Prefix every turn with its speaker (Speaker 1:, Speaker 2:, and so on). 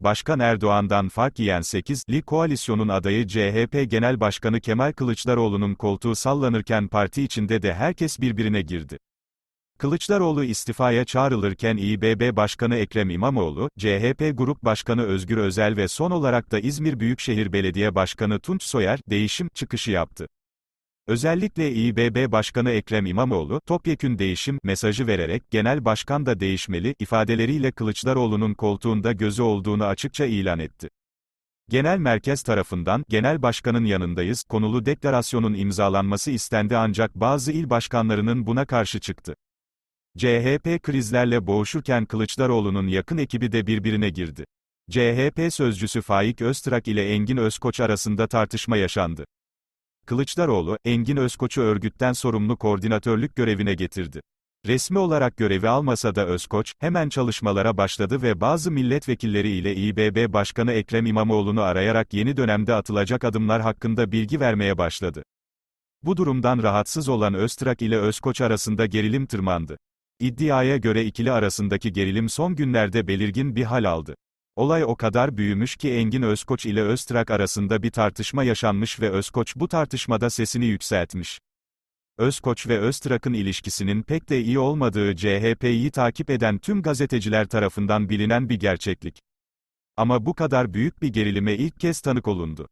Speaker 1: Başkan Erdoğan'dan fark yiyen 8'li koalisyonun adayı CHP Genel Başkanı Kemal Kılıçdaroğlu'nun koltuğu sallanırken parti içinde de herkes birbirine girdi. Kılıçdaroğlu istifaya çağrılırken İBB Başkanı Ekrem İmamoğlu, CHP Grup Başkanı Özgür Özel ve son olarak da İzmir Büyükşehir Belediye Başkanı Tunç Soyer, değişim çıkışı yaptı. Özellikle İBB Başkanı Ekrem İmamoğlu, topyekün değişim mesajı vererek genel başkan da değişmeli ifadeleriyle Kılıçdaroğlu'nun koltuğunda gözü olduğunu açıkça ilan etti. Genel merkez tarafından, genel başkanın yanındayız, konulu deklarasyonun imzalanması istendi ancak bazı il başkanlarının buna karşı çıktı. CHP krizlerle boğuşurken Kılıçdaroğlu'nun yakın ekibi de birbirine girdi. CHP sözcüsü Faik Öztrak ile Engin Özkoç arasında tartışma yaşandı. Kılıçdaroğlu, Engin Özkoç'u örgütten sorumlu koordinatörlük görevine getirdi. Resmi olarak görevi almasa da Özkoç, hemen çalışmalara başladı ve bazı milletvekilleri ile İBB Başkanı Ekrem İmamoğlu'nu arayarak yeni dönemde atılacak adımlar hakkında bilgi vermeye başladı. Bu durumdan rahatsız olan Öztrak ile Özkoç arasında gerilim tırmandı. İddiaya göre ikili arasındaki gerilim son günlerde belirgin bir hal aldı. Olay o kadar büyümüş ki Engin Özkoç ile Öztrak arasında bir tartışma yaşanmış ve Özkoç bu tartışmada sesini yükseltmiş. Özkoç ve Öztrak'ın ilişkisinin pek de iyi olmadığı CHP'yi takip eden tüm gazeteciler tarafından bilinen bir gerçeklik. Ama bu kadar büyük bir gerilime ilk kez tanık olundu.